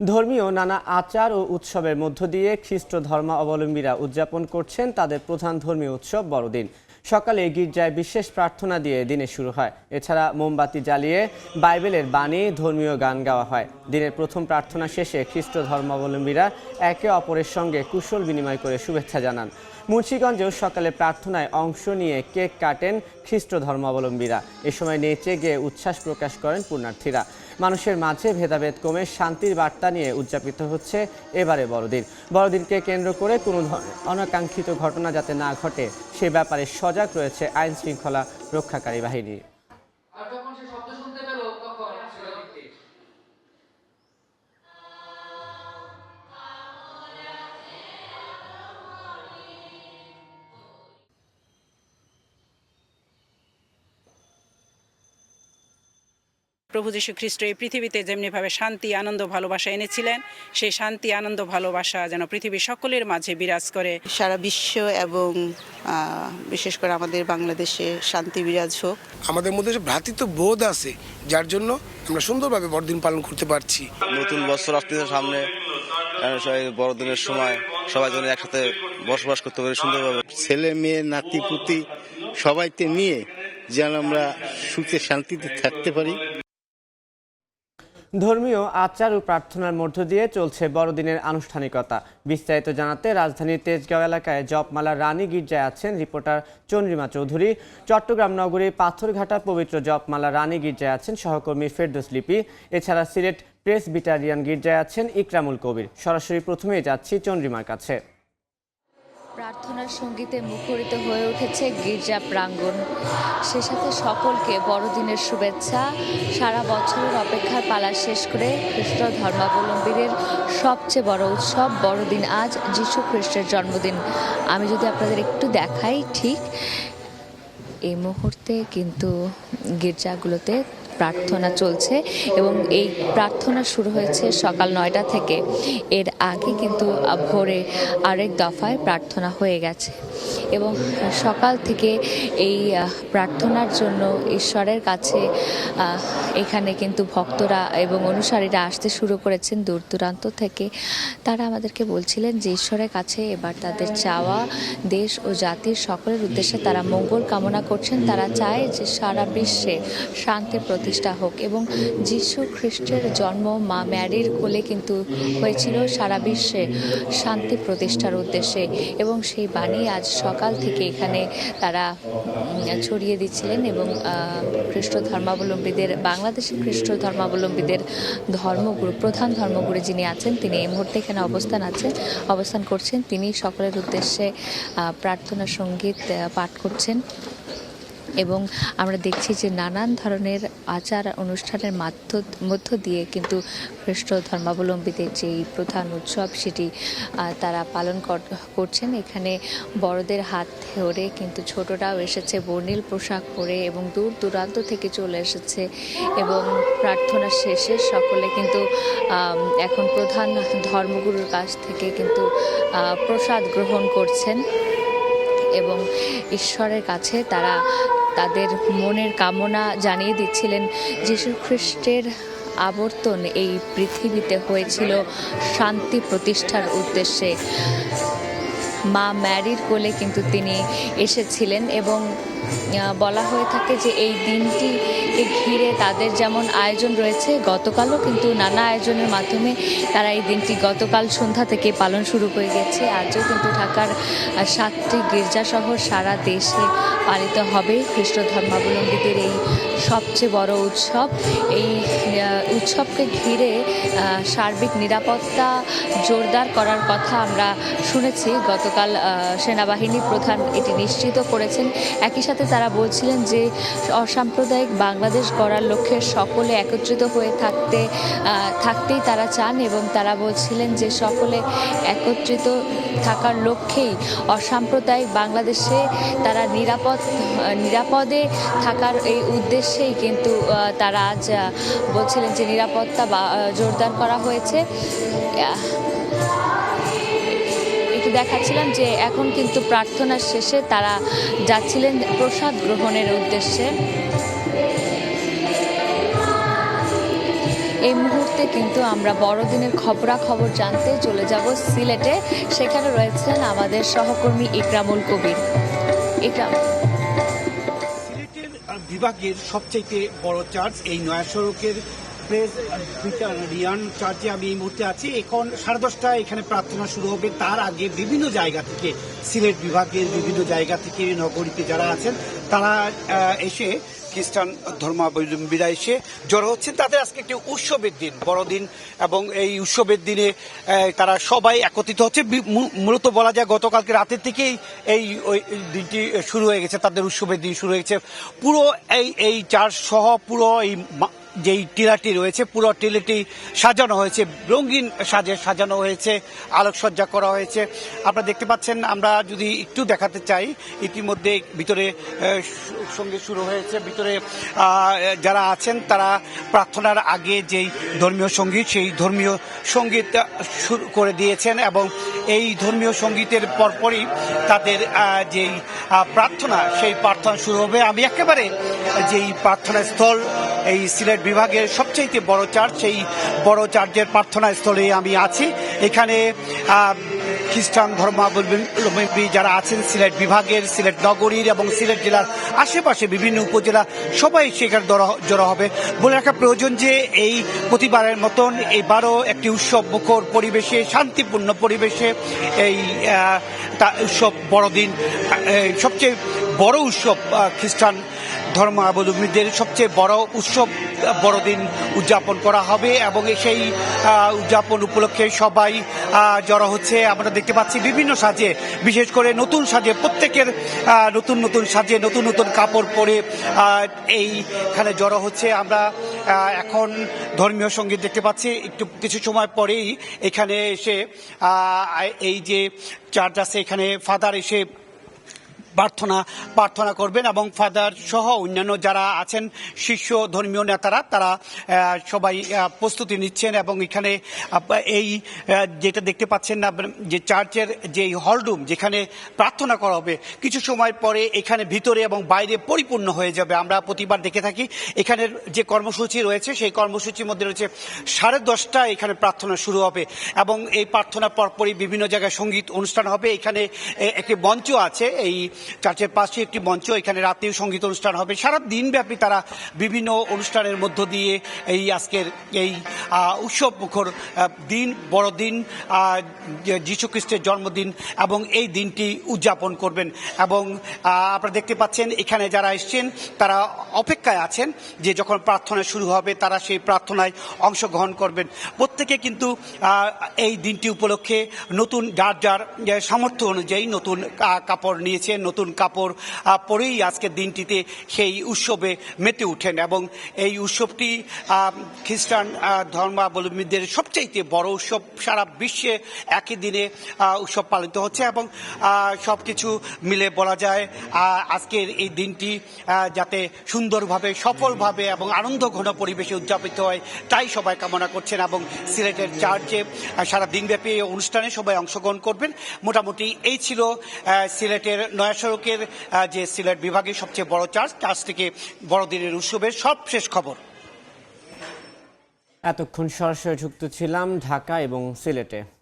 ধর্মীয় নানা আচার ও উৎসবের মধ্য দিয়ে খ্রিস্ট ধর্মাবলম্বীরা উদযাপন করছেন তাদের প্রধান ধর্মীয় উৎসব বড়দিন। সকালে গির্জায় বিশেষ প্রার্থনা দিয়ে দিনে শুরু হয়। এছাড়া মোমবাতি জ্বালিয়ে বাইবেলের বাণী, ধর্মীয় গান গাওয়া হয়। দিনের প্রথম প্রার্থনা শেষে খ্রিস্ট ধর্মাবলম্বীরা একে অপরের সঙ্গে কুশল বিনিময় করে শুভেচ্ছা জানান। মুন্সীগঞ্জেও সকালে প্রার্থনায় অংশ নিয়ে কেক কাটেন খ্রিস্ট ধর্মাবলম্বীরা। এ সময় নেচে গিয়ে উচ্ছ্বাস প্রকাশ করেন পুণ্যার্থীরা। মানুষের মাঝে ভেদাভেদ কমে শান্তির বার্তা নিয়ে উদযাপিত হচ্ছে এবারে বড়দিন। বড়দিনকে কেন্দ্র করে কোনো অনাকাঙ্ক্ষিত ঘটনা যাতে না ঘটে, সে ব্যাপারে সজাগ রয়েছে আইন শৃঙ্খলা রক্ষাকারী বাহিনী। প্রভু যীশু খ্রিস্ট এই পৃথিবীতে যেমনিভাবে শান্তি আনন্দ ভালোবাসা এনেছিলেন সেই শান্তি আনন্দ ভালোবাসা যেন পৃথিবীর সকলের মাঝে বিরাজ করে। সারা বিশ্ব এবং বিশেষ করে আমাদের বাংলাদেশে শান্তি বিরাজ হোক। আমাদের মধ্যে যে ভ্রাতৃত্ব বোধ আছে যার জন্য আমরা সুন্দরভাবে বড়দিন পালন করতে পারছি। নতুন বছর আসতেছে সামনে সবাই বড়দিনের সময় সবাই যেন একসাথে বসবাস করতে পারে সুন্দরভাবে। ছেলে মেয়ে নাতি পুতি সবাইকে নিয়ে যেন আমরা সুখে শান্তিতে থাকতে পারি। ধর্মীয় আচার ও প্রার্থনার মধ্য দিয়ে চলছে বড়দিনের আনুষ্ঠানিকতা। বিস্তারিত জানাতে রাজধানীর তেজগাঁও এলাকায় জপমালা রানী গির্জায় আছেন রিপোর্টার চন্দ্রিমা চৌধুরী। চট্টগ্রাম নগরীর পাথরঘাটা পবিত্র জপমালা রানী গির্জায় আছেন সহকর্মী ফেরদৌস লিপি। এছাড়া সিলেট প্রেস বিটারিয়ান গির্জায় আছেন ইকরামুল কবির। সরাসরি প্রথমেই যাচ্ছি চন্দ্রিমার কাছে। প্রার্থনার সঙ্গীতে মুখরিত হয়ে উঠেছে গির্জা প্রাঙ্গণ। সে সাথে সকলকে বড়দিনের শুভেচ্ছা। সারা বছরের অপেক্ষার পালা শেষ করে খ্রিস্ট ধর্মাবলম্বীদের সবচেয়ে বড় উৎসব বড়দিন আজ, যীশু খ্রিস্টের জন্মদিন। আমি যদি আপনাদের একটু দেখাই ঠিক, এই মুহূর্তে কিন্তু গির্জাগুলোতে প্রার্থনা চলছে এবং এই প্রার্থনা শুরু হয়েছে সকাল নয়টা থেকে। এর আগে কিন্তু ভোরে আরেক দফায় প্রার্থনা হয়ে গেছে। এবং সকাল থেকে এই প্রার্থনার জন্য ঈশ্বরের কাছে এখানে কিন্তু ভক্তরা এবং অনুসারীরা আসতে শুরু করেছেন দূর দূরান্ত থেকে। তারা আমাদেরকে বলছিলেন যে ঈশ্বরের কাছে এবার তাদের চাওয়া দেশ ও জাতির সকলের উদ্দেশ্যে তারা মঙ্গল কামনা করছেন। তারা চায় যে সারা বিশ্বে শান্তি প্রতিষ্ঠা হোক এবং যীশু খ্রিস্টের জন্ম মা ম্যারির কোলে কিন্তু হয়েছিল সারা বিশ্বে শান্তি প্রতিষ্ঠার উদ্দেশ্যে এবং সেই বাণী আজ সকাল থেকে এখানে তারা ছড়িয়ে দিচ্ছিলেন এবং খ্রিস্ট ধর্মাবলম্বীদের বাংলাদেশের খ্রিস্ট ধর্মাবলম্বীদের ধর্মগুরু, প্রধান ধর্মগুরু যিনি আছেন, তিনি এই মুহূর্তে এখানে অবস্থান আছেন অবস্থান করছেন। তিনি সকলের উদ্দেশ্যে প্রার্থনা, সংগীত পাঠ করছেন। এবং আমরা দেখছি যে নানান ধরনের আচার অনুষ্ঠানের মাধ্য, মধ্য দিয়ে কিন্তু খ্রিস্ট ধর্মাবলম্বীদের যে এই প্রধান উৎসব সেটি তারা পালন কর- করছেন। এখানে বড়দের হাত ধরে কিন্তু ছোটরাও এসেছে, বর্ণিল পোশাক পরে এবং দূর দূরান্ত থেকে চলে এসেছে এবং প্রার্থনা শেষে সকলে কিন্তু এখন প্রধান ধর্মগুরুর কাছ থেকে কিন্তু প্রসাদ গ্রহণ করছেন এবং ঈশ্বরের কাছে তারা তাদের মনের কামনা জানিয়ে দিচ্ছিলেন যীশু খ্রিস্টের আবর্তন এই পৃথিবীতে হয়েছিল শান্তি প্রতিষ্ঠার উদ্দেশ্যে। মা ম্যারির কোলে কিন্তু তিনি এসেছিলেন এবং বলা হয়ে থাকে যে এই দিনটিকে ঘিরে তাদের যেমন আয়োজন রয়েছে, গতকালও কিন্তু নানা আয়োজনের মাধ্যমে তারা এই দিনটি গতকাল সন্ধ্যা থেকে পালন শুরু করে গেছে। আজও কিন্তু ঢাকার সাতটি গির্জাসহ সারা দেশে পালিত হবে খ্রিস্ট ধর্মাবলম্বীদের এই সবচেয়ে বড় উৎসব। এই উৎসবকে ঘিরে সার্বিক নিরাপত্তা জোরদার করার কথা আমরা শুনেছি। গতকাল সেনাবাহিনী প্রধান এটি নিশ্চিত করেছেন। একই সাথে তারা বলছিলেন যে, অসাম্প্রদায়িক বাংলাদেশ গড়ার লক্ষ্যে সকলে একত্রিত হয়ে থাকতে থাকতেই তারা চান এবং তারা বলছিলেন যে, সকলে একত্রিত থাকার লক্ষ্যেই অসাম্প্রদায়িক বাংলাদেশে তারা নিরাপদ, নিরাপদে থাকার এই উদ্দেশ্যেই কিন্তু তারা আজ বলছিলেন যে নিরাপত্তা বা- জোরদার করা হয়েছে। একটু দেখাচ্ছিলাম যে এখন কিন্তু প্রার্থনার শেষে তারা যাচ্ছিলেন প্রসাদ গ্রহণের উদ্দেশ্যে। এই মুহূর্তে কিন্তু আমরা বড়দিনের খবরাখবর জানতে চলে যাব সিলেটে। সেখানে রয়েছেন আমাদের সহকর্মী ইকরামুল কবির। ইকরাম। বিভাগের সবচাইতে বড় চার্চ এই নয়া সড়কের রিয়ান চার্চে আমি এই মুহূর্তে আছি। এখন সাড়ে দশটায় এখানে প্রার্থনা শুরু হবে। তার আগে বিভিন্ন জায়গা থেকে সিলেট বিভাগের বিভিন্ন জায়গা থেকে নগরীতে যারা আছেন, তারা এসে খ্রিস্টান ধর্মাবলম্বীরা এসে জড়ো হচ্ছেন। তাদের আজকে একটি উৎসবের দিন, বড়দিন, এবং এই উৎসবের দিনে তারা সবাই একত্রিত হচ্ছে। মূলত বলা যায় গতকালকে রাতের থেকেই এই, ওই দিনটি শুরু হয়ে গেছে। তাদের উৎসবের দিন শুরু হয়ে গেছে পুরো এই এই চার্চ সহ পুরো এই যেই টিলাটি রয়েছে পুরো টিলাটি সাজানো হয়েছে। রঙিন সাজে সাজানো হয়েছে আলোকসজ্জা করা হয়েছে। আপনারা দেখতে পাচ্ছেন আমরা যদি একটু দেখাতে চাই ইতিমধ্যে ভিতরে আহ, স- সংগীত শুরু হয়েছে। ভিতরে যারা আছেন তারা প্রার্থনার আগে যেই ধর্মীয় সংগীত সেই ধর্মীয় সংগীত শুরু করে দিয়েছেন এবং এই ধর্মীয় সঙ্গীতের পরপরই তাদের যেই প্রার্থনা সেই প্রার্থনা শুরু হবে। আমি একেবারে যেই প্রার্থনা স্থল এই সিলেট বিভাগের সবচেয়ে বড় চার্চ সেই বড় চার্চের প্রার্থনা স্থলে আমি আছি। এখানে খ্রিস্টান ধর্মাবলম্বী যারা আছেন সিলেট বিভাগের সিলেট নগরীর এবং সিলেট জেলার আশেপাশে বিভিন্ন উপজেলা সবাই সেখানে জড়ো- হবে। বলে রাখা প্রয়োজন যে এই প্রতিবারের মতন এবারও একটি উৎসব মুখর পরিবেশে শান্তিপূর্ণ পরিবেশে এই উৎসব বড়দিন সবচেয়ে বড় উৎসব আহ, খ্রিস্টান ধর্মাবলম্বীদের সবচেয়ে বড় উৎসব, বড়দিন উদযাপন করা হবে এবং সেই উদযাপন উপলক্ষে সবাই জড়ো হচ্ছে। আমরা দেখতে পাচ্ছি বিভিন্ন সাজে, বিশেষ করে নতুন সাজে, প্রত্যেকের নতুন নতুন সাজে, নতুন নতুন কাপড় পরে এইখানে জড়ো হচ্ছে। আমরা এখন ধর্মীয় সংগীত দেখতে পাচ্ছি। একটু কিছু সময় পরেই এখানে এসে এই যে চার্চ আছে, এখানে ফাদার এসে প্রার্থনা প্রার্থনা করবেন এবং ফাদার সহ অন্যান্য যারা আছেন, শীর্ষ ধর্মীয় নেতারা, তারা সবাই প্রস্তুতি নিচ্ছেন এবং এখানে এই যেটা দেখতে পাচ্ছেন না, যে চার্চের যে হলরুম যেখানে প্রার্থনা করা হবে, কিছু সময় পরে এখানে ভিতরে এবং বাইরে পরিপূর্ণ হয়ে যাবে। আমরা প্রতিবার দেখে থাকি, এখানের যে কর্মসূচি রয়েছে, সেই কর্মসূচির মধ্যে রয়েছে সাড়ে দশটায় এখানে প্রার্থনা শুরু হবে এবং এই প্রার্থনা পরপরই বিভিন্ন জায়গায় সংগীত অনুষ্ঠান হবে। এখানে একটি মঞ্চ আছে, এই চার্চের পাশে একটি মঞ্চ, এখানে রাতেও সংগীত অনুষ্ঠান হবে। সারা দিনব্যাপী তারা বিভিন্ন অনুষ্ঠানের মধ্য দিয়ে এই আজকের এই উৎসব মুখর দিন, বড়দিন খ্রিস্টের জন্মদিন এবং এই দিনটি উদযাপন করবেন। এবং আপনারা দেখতে পাচ্ছেন, এখানে যারা এসছেন, তারা অপেক্ষায় আছেন যে যখন প্রার্থনা শুরু হবে, তারা সেই প্রার্থনায় অংশগ্রহণ করবেন। প্রত্যেকে কিন্তু এই দিনটি উপলক্ষে নতুন, যার যার সামর্থ্য অনুযায়ী নতুন কাপড় নিয়েছে নতুন কাপড় পরেই আজকের দিনটিতে সেই উৎসবে মেতে উঠেন এবং এই উৎসবটি খ্রিস্টান ধর্মাবলম্বীদের সবচাইতে বড় উৎসব। সারা বিশ্বে একই দিনে উৎসব পালিত হচ্ছে এবং সব কিছু মিলে বলা যায় আজকের এই দিনটি যাতে সুন্দরভাবে, সফলভাবে এবং আনন্দ ঘন পরিবেশে উদযাপিত হয়, তাই সবাই কামনা করছেন এবং সিলেটের চার্চে সারা দিনব্যাপী এই অনুষ্ঠানে সবাই অংশগ্রহণ করবেন। মোটামুটি এই ছিল সিলেটের নয়া সড়কের আহ, যে সিলেট বিভাগের সবচেয়ে বড় চার্চ চার্চ থেকে বড়দিনের উৎসবের সব শেষ খবর। এতক্ষণ সরাসরি যুক্ত ছিলাম ঢাকা এবং সিলেটে।